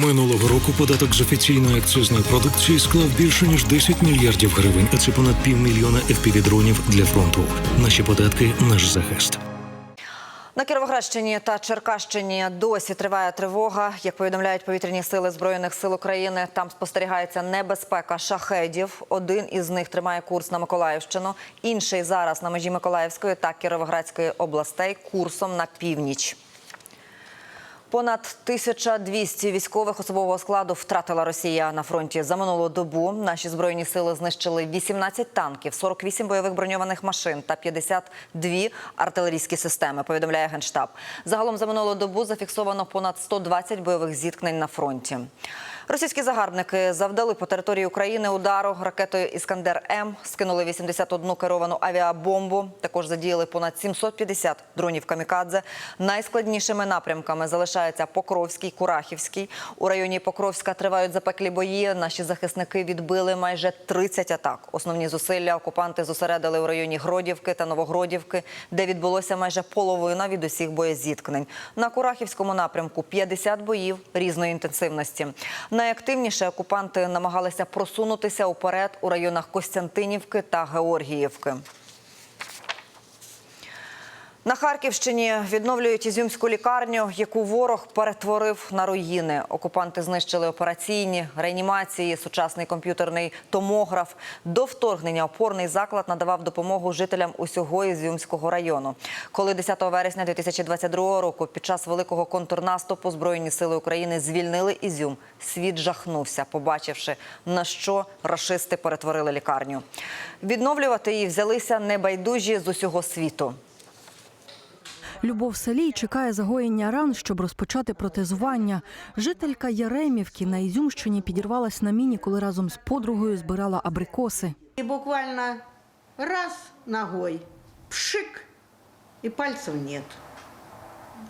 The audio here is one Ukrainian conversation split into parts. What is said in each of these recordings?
Минулого року податок з офіційної акцизної продукції склав більше ніж 10 мільярдів гривень, а це понад півмільйона FPV-дронів для фронту. Наші податки наш захист. На Кіровоградщині та Черкащині досі триває тривога. Як повідомляють повітряні сили збройних сил України, там спостерігається небезпека шахедів. Один із них тримає курс на Миколаївщину, інший зараз на межі Миколаївської та Кіровоградської областей курсом на північ. Понад 1200 військових особового складу втратила Росія на фронті за минулу добу. Наші збройні сили знищили 18 танків, 48 бойових броньованих машин та 52 артилерійські системи. Повідомляє генштаб. Загалом за минулу добу зафіксовано понад 120 бойових зіткнень на фронті. Російські загарбники завдали по території України удару ракетою Іскандер М, скинули 81 керовану авіабомбу. Також задіяли понад 750 дронів камікадзе. Найскладнішими напрямками залишаються Покровський, Курахівський. У районі Покровська тривають запеклі бої. Наші захисники відбили майже 30 атак. Основні зусилля окупанти зосередили у районі Гродівки та Новогродівки, де відбулося майже половина від усіх боєзіткнень. На Курахівському напрямку 50 боїв різної інтенсивності. Найактивніше окупанти намагалися просунутися уперед у районах Костянтинівки та Георгіївки. На Харківщині відновлюють ізюмську лікарню, яку ворог перетворив на руїни. Окупанти знищили операційні, реанімації, сучасний комп'ютерний томограф. До вторгнення опорний заклад надавав допомогу жителям усього Ізюмського району. Коли 10 вересня 2022 року під час великого контрнаступу Збройні сили України звільнили Ізюм, світ жахнувся, побачивши, на що рашисти перетворили лікарню. Відновлювати її взялися небайдужі з усього світу. Любов Салій чекає загоєння ран, щоб розпочати протезування. Жителька Яремівки на Ізюмщині підірвалась на міні, коли разом з подругою збирала абрикоси. І буквально раз ногой, пшик, і пальців нет.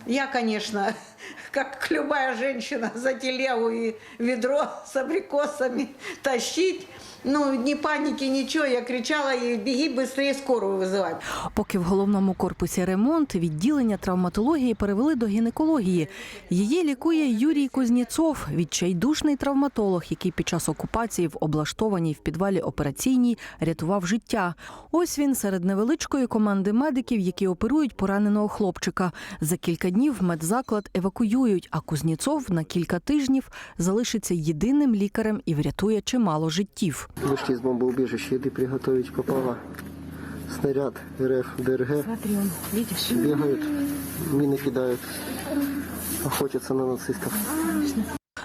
Я, конечно, как любая женщина, за телегу и ведро с абрикосами тащить. Ну, ни паники, ничего. Я кричала ей, беги быстрее скорую вызывать. Поки в головному корпусі ремонт, відділення травматології перевели до гінекології. Її лікує Юрій Кузніцов, відчайдушний травматолог, який під час окупації в облаштованій в підвалі операційній рятував життя. Ось він серед невеличкої команди медиків, які оперують пораненого хлопчика. За кілька днів медзаклад евакуюють, а Кузніцов на кілька тижнів залишиться єдиним лікарем і врятує чимало життів. Вышли из бомбоубежища, еды приготовить попала. Снаряд РФ, ДРГ. Смотри, он, видишь? Бегают, мины кидают, охотятся на нацистов.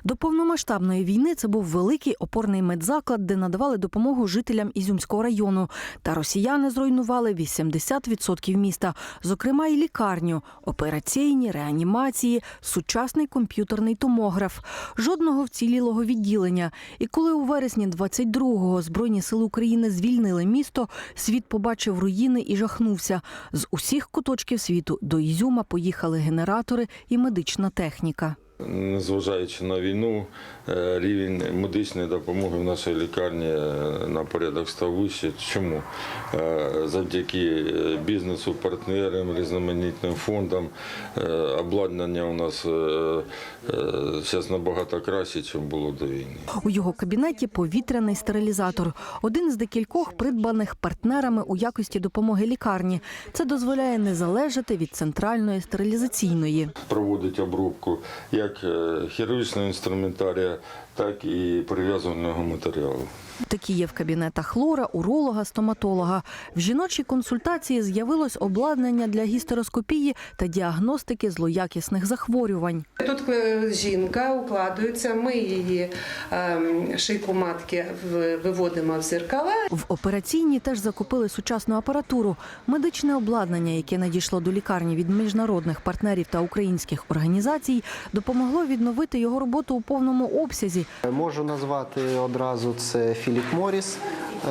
До повномасштабної війни це був великий опорний медзаклад, де надавали допомогу жителям Ізюмського району. Та росіяни зруйнували 80% міста, зокрема і лікарню, операційні, реанімації, сучасний комп'ютерний томограф, жодного вцілілого відділення. І коли у вересні 22-го Збройні сили України звільнили місто, світ побачив руїни і жахнувся. З усіх куточків світу до Ізюма поїхали генератори і медична техніка. Незважаючи на війну, е, рівень медичної допомоги в нашій лікарні е, на порядок став вище. Чому? Е, Завдяки бізнесу, партнерам, різноманітним фондам обладнання у нас зараз набагато краще, ніж було до війни. У його кабінеті повітряний стерилізатор, один з декількох придбаних партнерами у якості допомоги лікарні. Це дозволяє не залежати від центральної стерилізаційної. Проводить обробку як е, хірургічного інструментарія, так і прив'язаного матеріалу. Такі є в кабінетах лора, уролога, стоматолога. В жіночій консультації з'явилось обладнання для гістероскопії та діагностики злоякісних захворювань. Тут е, жінка укладується, ми її ем, шийку матки в- виводимо в зеркала. В операційній теж закупили сучасну апаратуру. Медичне обладнання, яке надійшло до лікарні від міжнародних партнерів та українських організацій, допомогло відновити його роботу у повному обсязі. Можу назвати одразу це Філіп Моріс е,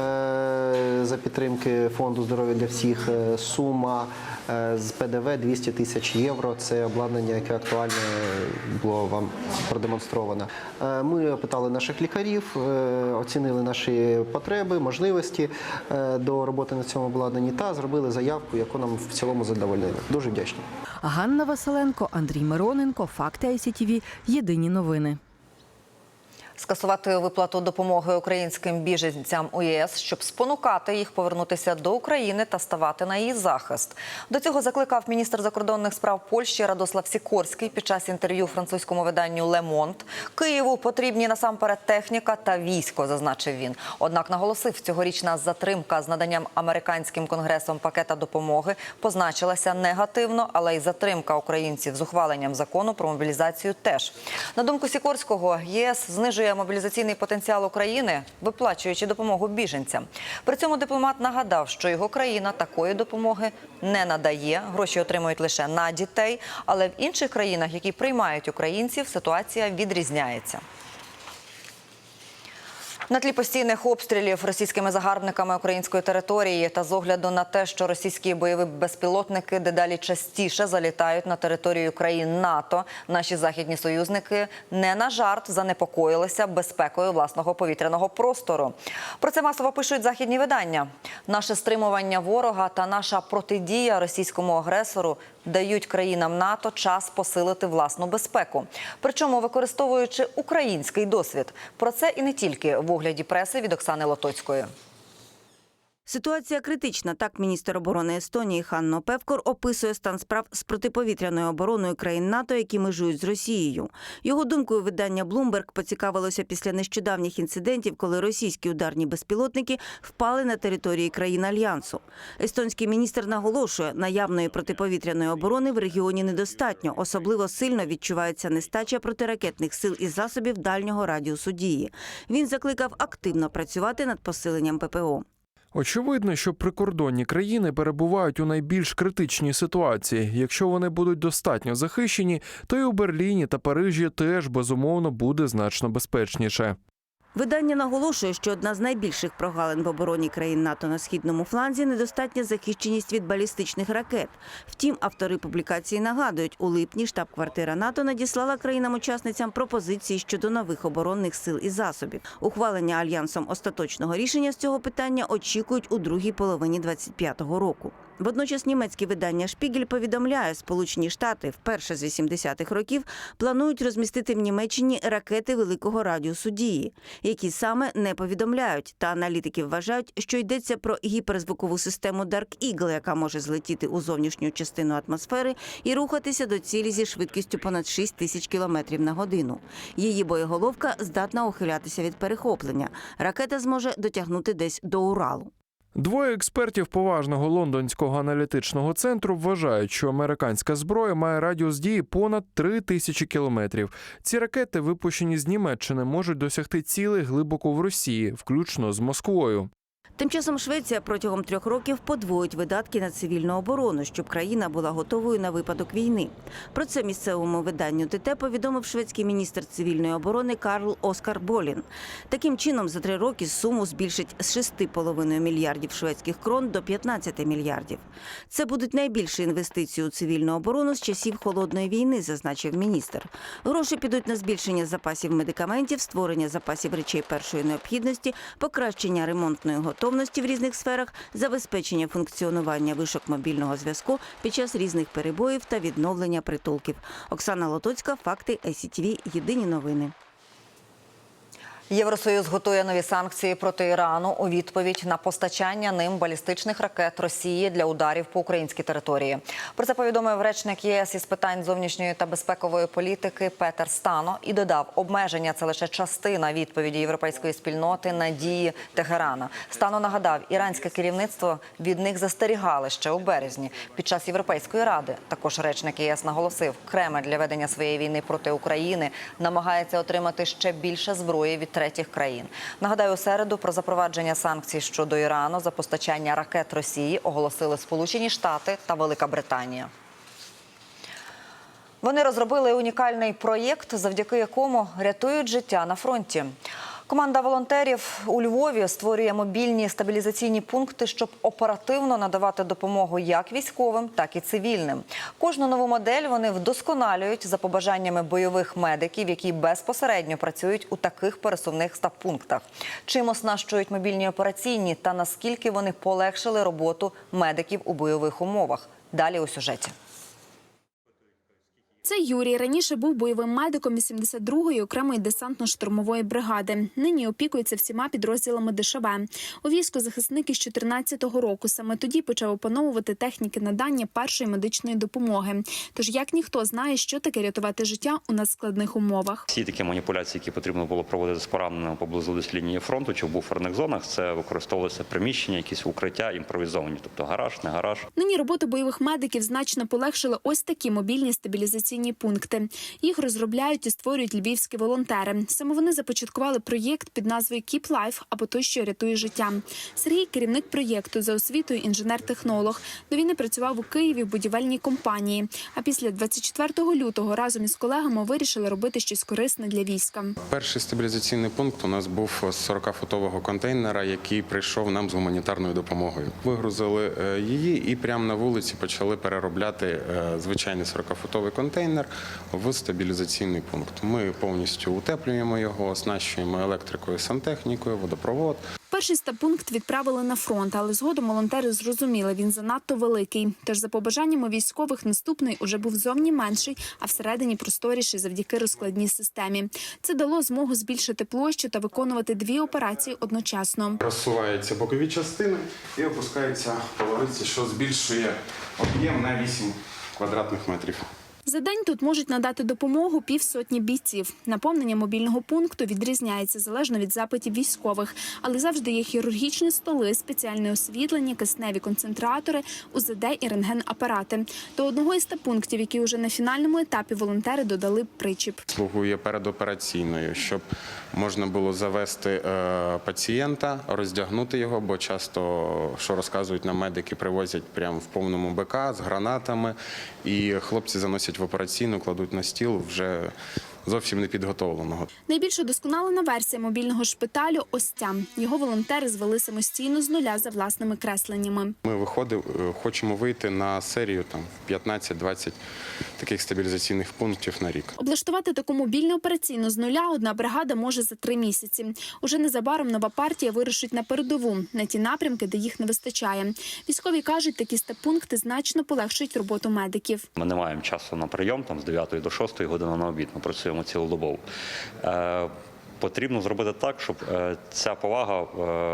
за підтримки фонду здоров'я для всіх. Е, Сума е, з ПДВ 200 тисяч євро. Це обладнання, яке актуальне було вам продемонстровано. Е, Ми опитали наших лікарів, е, оцінили наші потреби, можливості е, до роботи на цьому обладнанні та зробили заявку, яку нам в цілому задовольнили. Дуже вдячні. Ганна Василенко, Андрій Мироненко, Факти ICTV. Єдині новини. Скасувати виплату допомоги українським біженцям у ЄС, щоб спонукати їх повернутися до України та ставати на її захист. До цього закликав міністр закордонних справ Польщі Радослав Сікорський під час інтерв'ю французькому виданню «Ле Монт». Києву потрібні насамперед техніка та військо, зазначив він. Однак наголосив, цьогорічна затримка з наданням американським конгресом пакета допомоги позначилася негативно, але й затримка українців з ухваленням закону про мобілізацію теж. На думку Сікорського, ЄС знижує мобілізаційний потенціал України, виплачуючи допомогу біженцям. При цьому дипломат нагадав, що його країна такої допомоги не надає. Гроші отримують лише на дітей. Але в інших країнах, які приймають українців, ситуація відрізняється. На тлі постійних обстрілів російськими загарбниками української території та з огляду на те, що російські бойові безпілотники дедалі частіше залітають на територію країн НАТО, наші західні союзники не на жарт занепокоїлися безпекою власного повітряного простору. Про це масово пишуть західні видання. Наше стримування ворога та наша протидія російському агресору дають країнам НАТО час посилити власну безпеку. Причому використовуючи український досвід. Про це і не тільки в огляді преси від Оксани Лотоцької. Ситуація критична. Так міністр оборони Естонії Ханно Певкор описує стан справ з протиповітряною обороною країн НАТО, які межують з Росією. Його думкою видання Bloomberg поцікавилося після нещодавніх інцидентів, коли російські ударні безпілотники впали на території країн альянсу. Естонський міністр наголошує, наявної протиповітряної оборони в регіоні недостатньо. Особливо сильно відчувається нестача протиракетних сил і засобів дальнього радіусу дії. Він закликав активно працювати над посиленням ППО. Очевидно, що прикордонні країни перебувають у найбільш критичній ситуації. Якщо вони будуть достатньо захищені, то й у Берліні та Парижі теж безумовно буде значно безпечніше. Видання наголошує, що одна з найбільших прогалин в обороні країн НАТО на східному фланзі недостатня захищеність від балістичних ракет. Втім, автори публікації нагадують, у липні штаб-квартира НАТО надіслала країнам-учасницям пропозиції щодо нових оборонних сил і засобів. Ухвалення альянсом остаточного рішення з цього питання очікують у другій половині 25-го року. Водночас німецьке видання Шпігель повідомляє, Сполучені Штати вперше з 80-х років планують розмістити в Німеччині ракети великого радіусу дії, які саме не повідомляють. Та аналітики вважають, що йдеться про гіперзвукову систему Dark Eagle, яка може злетіти у зовнішню частину атмосфери і рухатися до цілі зі швидкістю понад 6 тисяч кілометрів на годину. Її боєголовка здатна ухилятися від перехоплення. Ракета зможе дотягнути десь до Уралу. Двоє експертів поважного лондонського аналітичного центру вважають, що американська зброя має радіус дії понад 3 тисячі кілометрів. Ці ракети, випущені з Німеччини, можуть досягти цілей глибоко в Росії, включно з Москвою. Тим часом Швеція протягом трьох років подвоїть видатки на цивільну оборону, щоб країна була готовою на випадок війни. Про це місцевому виданню ТТ повідомив шведський міністр цивільної оборони Карл Оскар Болін. Таким чином, за три роки суму збільшить з 6,5 мільярдів шведських крон до 15 мільярдів. Це будуть найбільші інвестиції у цивільну оборону з часів холодної війни, зазначив міністр. Гроші підуть на збільшення запасів медикаментів, створення запасів речей першої необхідності, покращення ремонтної готовності в різних сферах, забезпечення функціонування вишок мобільного зв'язку під час різних перебоїв та відновлення притулків. Оксана Лотоцька, факти ЕСІТВ, Єдині новини. Євросоюз готує нові санкції проти Ірану у відповідь на постачання ним балістичних ракет Росії для ударів по українській території. Про це повідомив речник ЄС із питань зовнішньої та безпекової політики Петер Стано і додав, обмеження це лише частина відповіді європейської спільноти на дії Тегерана. Стано нагадав, іранське керівництво від них застерігали ще у березні під час Європейської ради. Також речник ЄС наголосив, Кремль для ведення своєї війни проти України намагається отримати ще більше зброї від третіх країн. Нагадаю, у середу про запровадження санкцій щодо Ірану за постачання ракет Росії оголосили Сполучені Штати та Велика Британія. Вони розробили унікальний проєкт, завдяки якому рятують життя на фронті. Команда волонтерів у Львові створює мобільні стабілізаційні пункти, щоб оперативно надавати допомогу як військовим, так і цивільним. Кожну нову модель вони вдосконалюють за побажаннями бойових медиків, які безпосередньо працюють у таких пересувних стаб-пунктах. Чим оснащують мобільні операційні та наскільки вони полегшили роботу медиків у бойових умовах. Далі у сюжеті. Це Юрій раніше був бойовим медиком 82-ї окремої десантно-штурмової бригади. Нині опікується всіма підрозділами ДШВ. У війську захисник із 14-го року. Саме тоді почав опановувати техніки надання першої медичної допомоги. Тож як ніхто знає, що таке рятувати життя у надскладних умовах. Всі такі маніпуляції, які потрібно було проводити з пораненими поблизу десь лінії фронту чи в буферних зонах, це використовувалися приміщення, якісь укриття імпровізовані, тобто гараж, не гараж. Нині роботу бойових медиків значно полегшили ось такі мобільні стабілізаційні пункти. Їх розробляють і створюють львівські волонтери. Саме вони започаткували проєкт під назвою Keep Life або той, що рятує життя. Сергій керівник проєкту за освітою інженер-технолог. До війни працював у Києві в будівельній компанії. А після 24 лютого разом із колегами вирішили робити щось корисне для війська. Перший стабілізаційний пункт у нас був з 40-футового контейнера, який прийшов нам з гуманітарною допомогою. Вигрузили е, її і прямо на вулиці почали переробляти е, звичайний 40-футовий контейнер в стабілізаційний пункт. Ми повністю утеплюємо його, оснащуємо електрикою, сантехнікою, водопровод. Перший стаб-пункт відправили на фронт, але згодом волонтери зрозуміли, він занадто великий. Тож, за побажаннями військових, наступний уже був зовні менший, а всередині просторіший завдяки розкладній системі. Це дало змогу збільшити площу та виконувати дві операції одночасно. Розсуваються бокові частини і опускаються половиці, що збільшує об'єм на 8 квадратних метрів. За день тут можуть надати допомогу півсотні бійців. Наповнення мобільного пункту відрізняється залежно від запитів військових, але завжди є хірургічні столи, спеціальне освітлення, кисневі концентратори, УЗД і рентген-апарати. До одного із та пунктів, які вже на фінальному етапі волонтери додали причіп. Слугує передопераційною, щоб можна було завести е, пацієнта, роздягнути його, бо часто, що розказують нам медики, привозять прямо в повному БК з гранатами, і хлопці заносять в операційну, кладуть на стіл вже зовсім не підготовленого. Найбільш удосконалена версія мобільного шпиталю ось ця. Його волонтери звели самостійно з нуля за власними кресленнями. Ми виходимо, хочемо вийти на серію там 15-20 таких стабілізаційних пунктів на рік. Облаштувати таку мобільну операційну з нуля одна бригада може за три місяці. Уже незабаром нова партія вирушить на передову на ті напрямки, де їх не вистачає. Військові кажуть, такі степ-пункти значно полегшують роботу медиків. Ми не маємо часу на прийом там з 9 до 6 години на обід. Ми працюємо цілодобово. Потрібно зробити так, щоб е, ця повага е,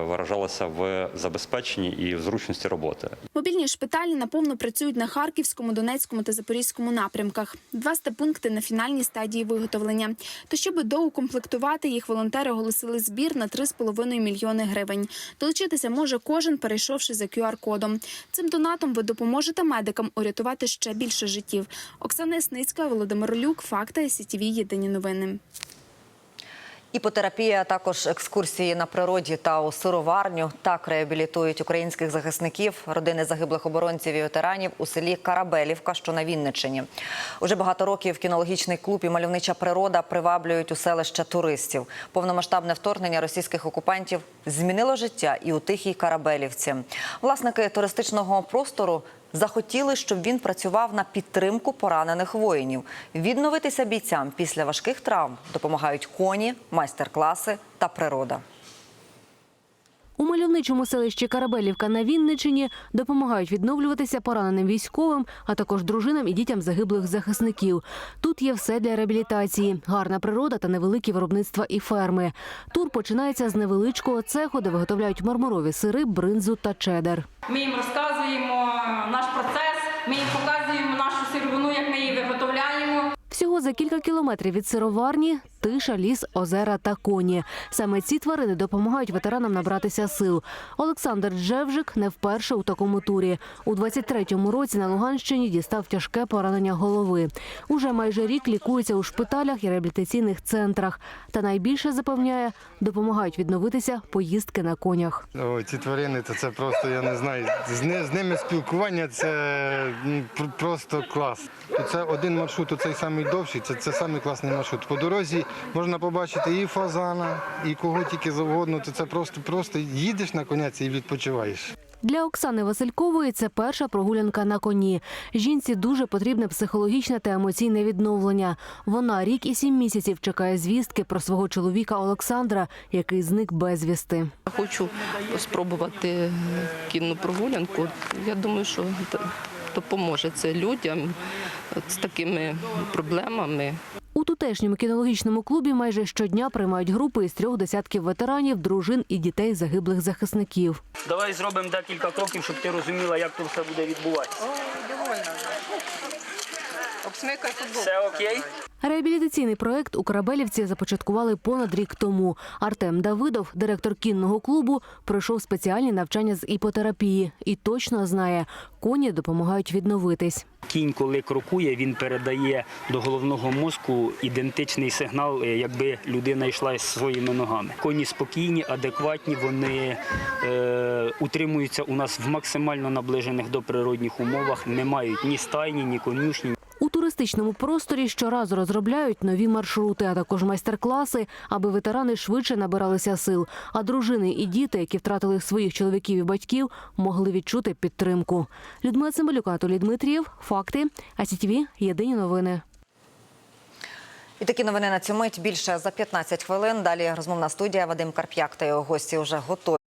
виражалася в забезпеченні і в зручності роботи. Мобільні шпиталі наповно працюють на Харківському, Донецькому та Запорізькому напрямках. Два степункти на фінальній стадії виготовлення. То щоб доукомплектувати їх, волонтери оголосили збір на 3,5 мільйони гривень. Долучитися може кожен, перейшовши за QR-кодом. Цим донатом ви допоможете медикам урятувати ще більше життів. Оксана Ясницька, Володимир Люк, Факти, СІТВ, Єдині новини. Іпотерапія, а також екскурсії на природі та у сироварню так реабілітують українських захисників, родини загиблих оборонців і ветеранів у селі Карабелівка, що на Вінниччині. Уже багато років кінологічний клуб і мальовнича природа приваблюють у селище туристів. Повномасштабне вторгнення російських окупантів змінило життя і у тихій Карабелівці. Власники туристичного простору захотіли, щоб він працював на підтримку поранених воїнів. Відновитися бійцям після важких травм допомагають коні, майстер-класи та природа. У мальовничому селищі Карабелівка на Вінничині допомагають відновлюватися пораненим військовим, а також дружинам і дітям загиблих захисників. Тут є все для реабілітації: гарна природа та невеликі виробництва і ферми. Тур починається з невеличкого цеху, де виготовляють мармурові сири, бринзу та чедер. Ми їм розказуємо наш процес, ми їм показуємо нашу сировину, як ми її виготовляємо. Всього за кілька кілометрів від сироварні тиша, ліс, озера та коні. Саме ці тварини допомагають ветеранам набратися сил. Олександр Джевжик не вперше у такому турі. У 23-му році на Луганщині дістав тяжке поранення голови. Уже майже рік лікується у шпиталях і реабілітаційних центрах. Та найбільше запевняє, допомагають відновитися поїздки на конях. О, ці тварини, то це просто, я не знаю. З, ни- з ними спілкування це просто клас. Це один маршрут, оцей самий довший, це, це самий класний маршрут. По дорозі можна побачити і фазана, і кого тільки завгодно. То це просто, просто їдеш на коняці і відпочиваєш. Для Оксани Василькової це перша прогулянка на коні. Жінці дуже потрібне психологічне та емоційне відновлення. Вона рік і сім місяців чекає звістки про свого чоловіка Олександра, який зник безвісти. Хочу спробувати кінну прогулянку. Я думаю, що допоможе це людям з такими проблемами. Тутешньому кінологічному клубі майже щодня приймають групи із трьох десятків ветеранів, дружин і дітей загиблих захисників. Давай зробимо декілька кроків, щоб ти розуміла, як тут все буде відбуватися. Довольно Все окей? Реабілітаційний проект у Корабелівці започаткували понад рік тому. Артем Давидов, директор кінного клубу, пройшов спеціальні навчання з іпотерапії і точно знає, коні допомагають відновитись. Кінь, коли крокує, він передає до головного мозку ідентичний сигнал, е, якби людина йшла з своїми ногами. Коні спокійні, адекватні, вони е, утримуються у нас в максимально наближених до природних умовах, не мають ні стайні, ні конюшні. У туристичному просторі щоразу розробляють нові маршрути, а також майстер-класи, аби ветерани швидше набиралися сил. А дружини і діти, які втратили своїх чоловіків і батьків, могли відчути підтримку. Людмила Цимбалюк, Анатолій Дмитрієв. Факти. АСІТВ. Єдині новини. І такі новини на цю мить більше за 15 хвилин. Далі розмовна студія Вадим Карп'як та його гості вже готові.